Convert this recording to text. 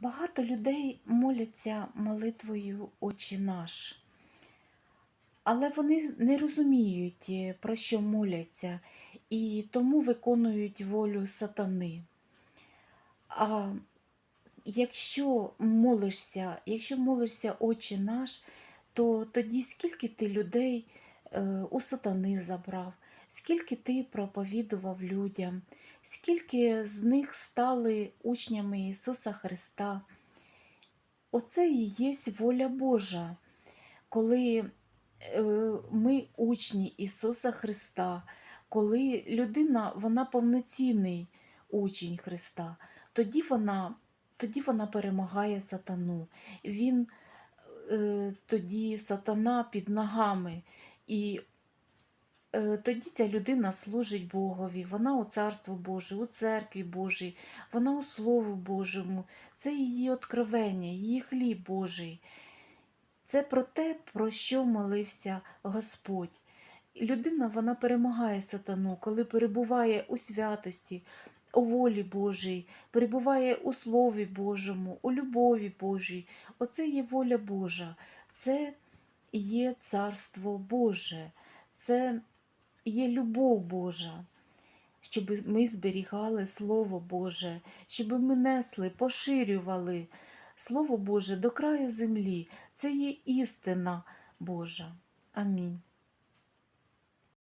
Багато людей моляться молитвою Отче наш, але вони не розуміють, е, про що моляться, і тому виконують волю сатани. А якщо молишся, якщо молишся Отче наш, то тоді скільки ти людей у сатани забрав, скільки ти проповідував людям, скільки з них стали учнями Ісуса Христа. Оце і є воля Божа, коли е, ми учні Ісуса Христа, коли людина вона повноцінний учень Христа, тоді вона, тоді вона перемагає сатану. Він е, тоді сатана під ногами. І е, тоді ця людина служить Богові, вона у Царство Боже, у церкві Божій, вона у Слову Божому. Це її откровення, її хліб Божий. Це про те, про що молився Господь. Людина вона перемагає сатану, коли перебуває у святості, у волі Божій, перебуває у Слові Божому, у любові Божій. Оце є воля Божа, це є Царство Боже, це є любов Божа. Щоб ми зберігали Слово Боже, щоб ми несли, поширювали Слово Боже до краю землі. Це є істина Божа. Амінь.